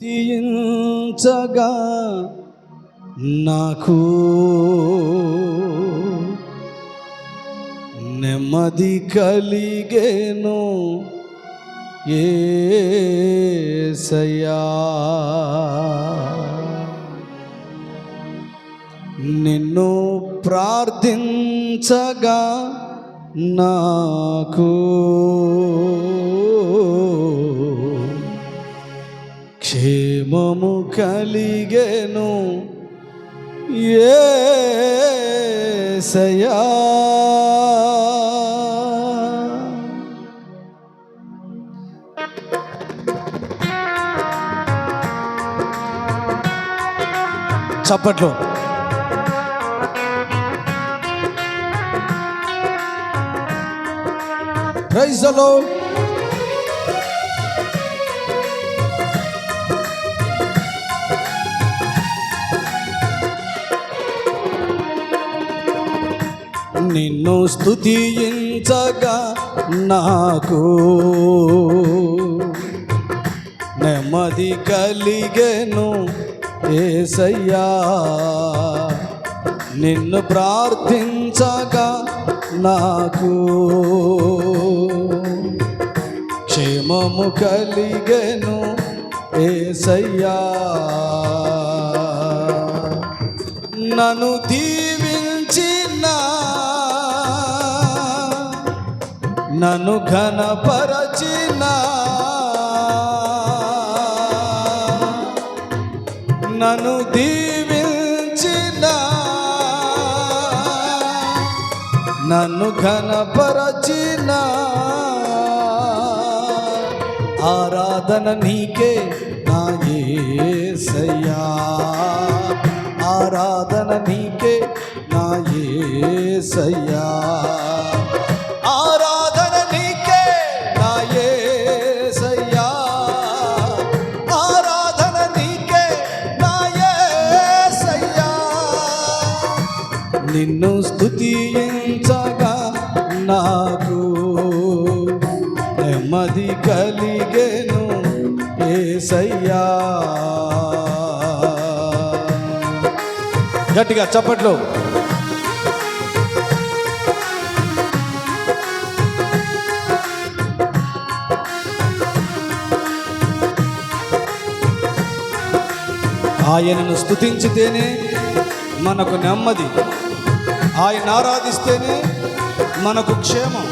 తీయించగా నాకు నెమ్మది కలిగేను ఏసయ్యా. నిన్ను ప్రార్థించగా నాకు క్షేమము కలిగెను ఏసయా చప్పట్లో. ప్రైజ్ అలో నిన్ను స్థుతించగా నాకు నెమ్మది కలిగెను ఏసయ్యా. నిన్ను ప్రార్థించగా నాకు క్షేమము కలిగెను ఏసయ్యా. నన్ను దీవించిన నన్ను ఘనపరచిన. నన్ను దీవించిన. నన్ను ఘనపరచిన. ఆరాధన నీకే నా ఏసయ్యా. ఆరాధన నీకే నా ఏసయ్యా. గట్టిగా చప్పట్లు. ఆయనను స్థుతించితేనే మనకు నెమ్మది. ఆయన ఆరాధిస్తేనే మనకు క్షేమం.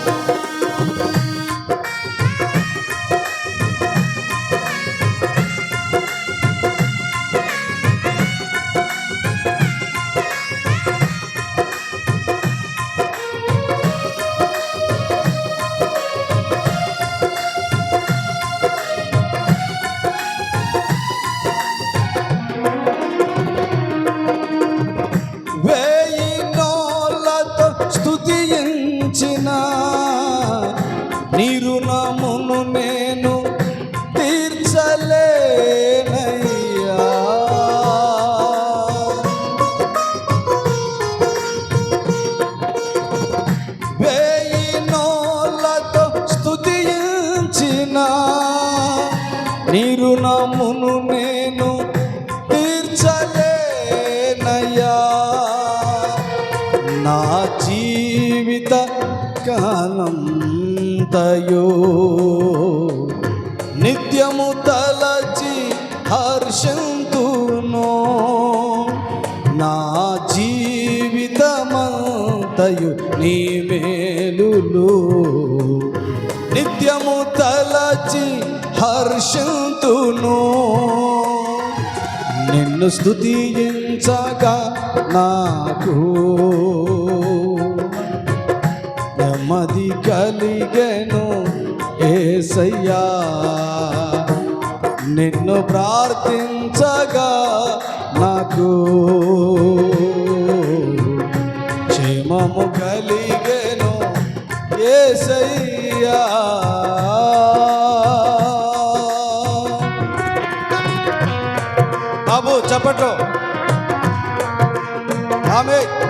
తయో నిత్యము తలచి హర్షంతును. నా జీవితమంతయు నీ మేలులు. నిత్యము తలచి హర్షంతును. నిన్ను స్థుతించగా నాకు నెమ్మది కలిగెను ఏసయ్యా. నిన్ను ప్రార్థించగా నాకు క్షేమము కలిగెను ఏసయ్యా. బాబు చప్పట్లో. ఆమె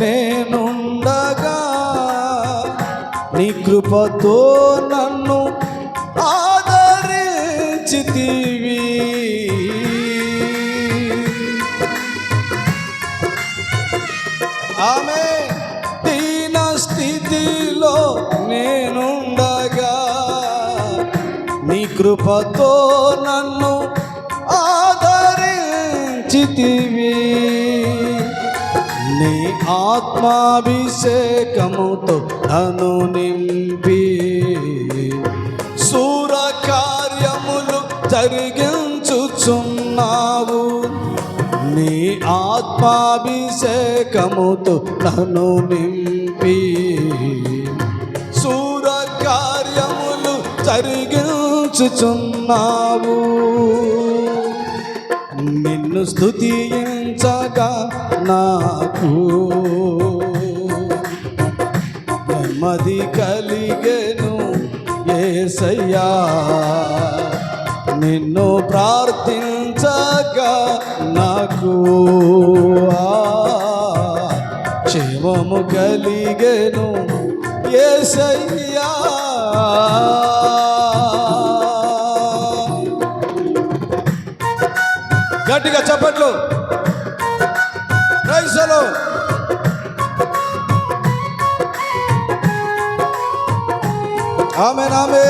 నేనుండగా నీ కృపతో నన్ను ఆదరించితివి. ఆమె దీన స్థితిలో నేనుండగా నీ కృపతో నన్ను ఆత్మాభిషేకముతో నన్ను నింపి సూర కార్యములు జరిగించుచున్నావు. నీ ఆత్మాభిషేకముతో నన్ను నింపి సూర కార్యములు జరిగించుచున్నావు. నిన్ను స్థుతించగా నాకు నెమ్మది కలిగెను ఏసయ్యా. నిన్ను ప్రార్థించగా నాకు క్షేమము కలిగెను ఏసయ్యా. గట్టిగా చప్పట్లు. రైసలు ఆమె నామే.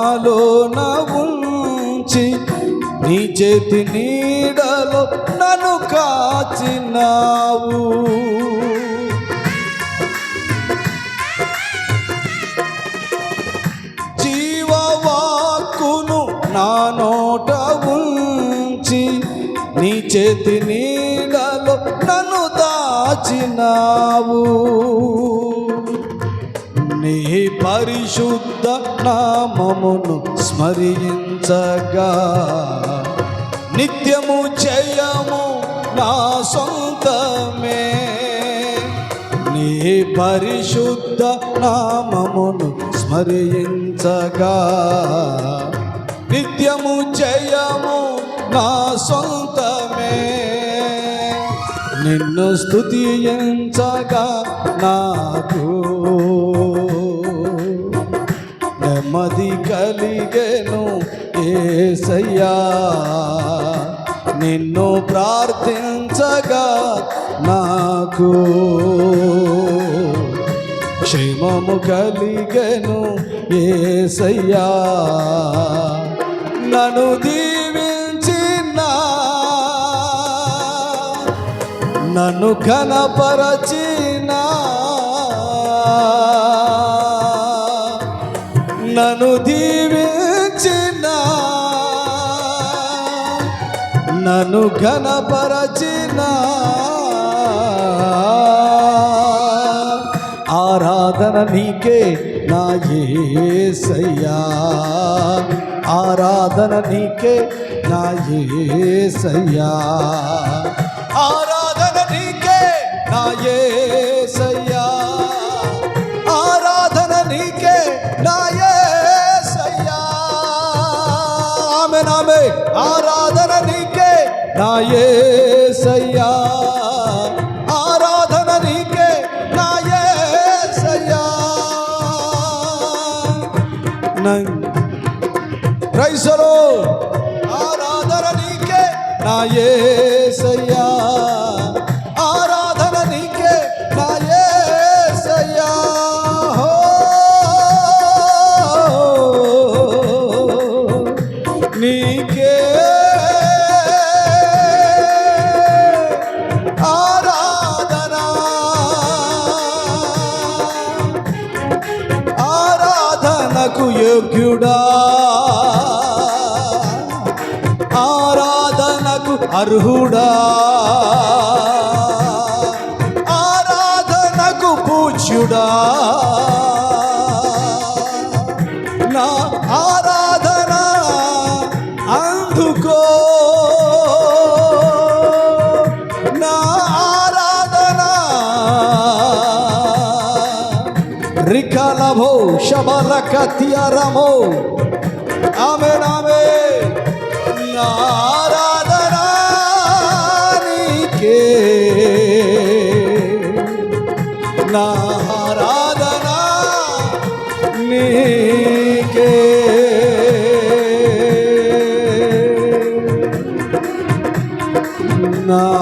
నాలో ఉంచి నీ చేతి నీడలో నన్ను కాచినావు. జీవవాక్కును నా నోట ఉంచి నీ చేతి నీడలో నన్ను దాచినావు. నీ పరిశుద్ధ నామమును స్మరించగా నిత్యము జయము నా సొంతమే. నీ పరిశుద్ధ నామమును స్మరించగా నిత్యము జయము నా సొంతమే. నిన్ను స్థుతించగా నాకు మది కలిగెను ఏసయ్యా. నిన్ను ప్రార్థించగా నాకు క్షేమము కలిగెను ఏసయ్యా. నను దీవించిన నన్ను కనపరచిన నన్ను దీవించిన నన్ను ఘనపరచిన. ఆరాధన నీకే నా యేసయ్యా ఆరాధన నీకే నా యేసయ్యా ఆరాధన నీకే నా ఏ ఆరాధన నీకే నా యేసయ్యా ఆరాధన నీకే నా యేసయ్యా రైసలో ఆరాధన నీకే నా యేసయ్యా ఆరాధనకు అర్హుడా? ఆరాధనకు పూజ్యుడా? నా ఆరాధన అందుకో. నా ఆరాధన రికలభో శబల కత్యరమో ఆమె నా